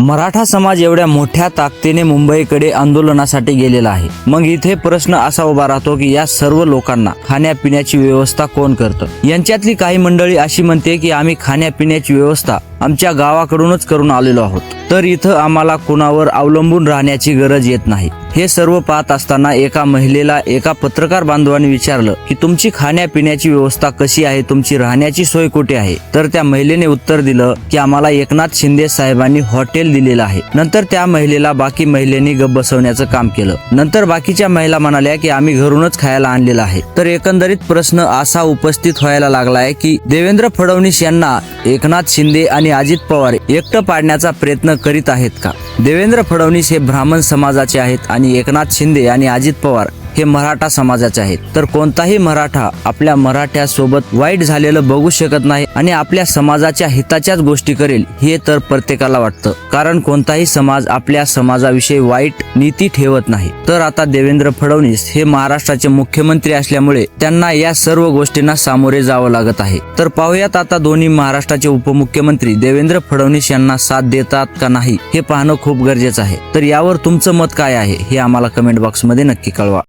मराठा समाज एवढ्या मोठ्या ताकदीने मुंबईकडे आंदोलनासाठी गेलेला आहे. मग इथे प्रश्न असा उभा राहतो की या सर्व लोकांना खाण्यापिण्याची व्यवस्था कोण करतं? यांच्यातली काही मंडळी अशी म्हणते की आम्ही खाण्यापिण्याची व्यवस्था आमच्या गावाकडूनच करून आलेलो आहोत. तर इथं आम्हाला कुणावर अवलंबून राहण्याची गरज येत नाही. हे सर्व पाहत असताना एका महिलेला एका पत्रकार बांधवाने विचारलं की तुमची खाण्यापिण्याची व्यवस्था कशी आहे? तुमची राहण्याची सोय कुठे आहे? तर त्या महिलेने उत्तर दिलं की आम्हाला एकनाथ शिंदे साहेबांनी हॉटेल दिलेलं आहे. नंतर त्या महिलेला बाकी महिलेने गप बसवण्याचं काम केलं. नंतर बाकीच्या महिला म्हणाल्या की आम्ही घरूनच खायला आणलेला आहे. तर एकंदरीत प्रश्न असा उपस्थित व्हायला लागलाय की देवेंद्र फडणवीस यांना एकनाथ शिंदे आणि अजित पवार एकटं पाडण्याचा प्रयत्न करीत आहेत का? देवेंद्र फडणवीस हे ब्राह्मण समाजाचे आहेत आणि एकनाथ शिंदे आणि अजित पवार हे मराठा समाजाचे आहेत. तर कोणताही मराठा आपल्या मराठ्यासोबत वाईट झालेलं बघू शकत नाही आणि आपल्या समाजाच्या हिताच्याच गोष्टी करेल हे तर प्रत्येकाला वाटतं. कारण कोणताही समाज आपल्या समाजाविषयी वाईट नीती ठेवत नाही. तर आता देवेंद्र फडणवीस हे महाराष्ट्राचे मुख्यमंत्री असल्यामुळे त्यांना या सर्व गोष्टींना सामोरे जावं लागत आहे. तर पाहूयात आता दोन्ही महाराष्ट्राचे उपमुख्यमंत्री देवेंद्र फडणवीस यांना साथ देतात का नाही हे पाहणं खूप गरजेचं आहे. तर यावर तुमचं मत काय आहे हे आम्हाला कमेंट बॉक्समध्ये नक्की कळवा.